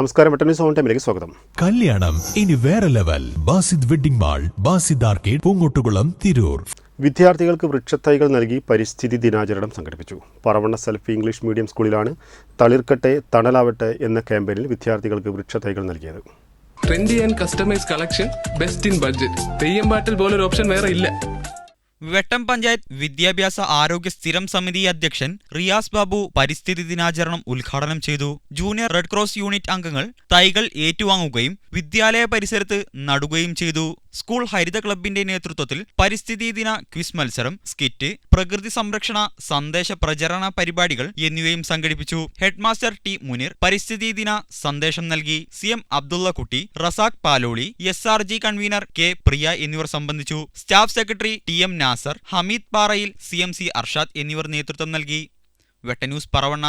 നമസ്കാരം ടൈമിലേക്ക് സ്വാഗതം. കല്യാണം ഇനി വേറെ level. Basid wedding mall Basid arcade Poongottukulam Tirur. വിദ്യാർത്ഥികൾക്ക് വൃക്ഷത്തൈകൾ നൽകി പരിസ്ഥിതി ദിനാചരണം സംഘടിപ്പിച്ചു. പറവണ്ണ സെൽഫ് ഇംഗ്ലീഷ് മീഡിയം സ്കൂളിലാണ് തളിർക്കട്ടെ തണലാവട്ടെ എന്ന ക്യാമ്പയിനിൽ വിദ്യാർത്ഥികൾക്ക് വൃക്ഷത്തൈകൾ നൽകിയത്. Trendy and customise collection best in budget Theyyam പാട്ടിൽ ഒരു ഓപ്ഷൻ വേറെ ഇല്ല. വെട്ടം പഞ്ചായത്ത് വിദ്യാഭ്യാസ ആരോഗ്യ സ്ഥിരം സമിതി അധ്യക്ഷൻ റിയാസ് ബാബു പരിസ്ഥിതി ദിനാചരണം ഉദ്ഘാടനം ചെയ്തു. ജൂനിയർ റെഡ് ക്രോസ് യൂണിറ്റ് അംഗങ്ങൾ തൈകൾ ഏറ്റുവാങ്ങുകയും വിദ്യാലയ പരിസരത്ത് നടുകയും ചെയ്തു. സ്കൂൾ ഹരിത ക്ലബിന്റെ നേതൃത്വത്തിൽ പരിസ്ഥിതി ദിന ക്വിസ് മത്സരം സ്കിറ്റ് പ്രകൃതി സംരക്ഷണ സന്ദേശ പ്രചരണ പരിപാടികൾ എന്നിവയും സംഘടിപ്പിച്ചു. ഹെഡ്മാസ്റ്റർ ടി മുനീർ പരിസ്ഥിതി ദിന സന്ദേശം നൽകി. C M Abdullakutty Razak Paloli S R G convener K Priya എന്നിവർ സംബന്ധിച്ചു. Staff secretary T M Nasar Hameed Parayil C M C Arshad എന്നിവർ നേതൃത്വം നൽകി. വെട്ടന്യൂസ് പറവണ്ണ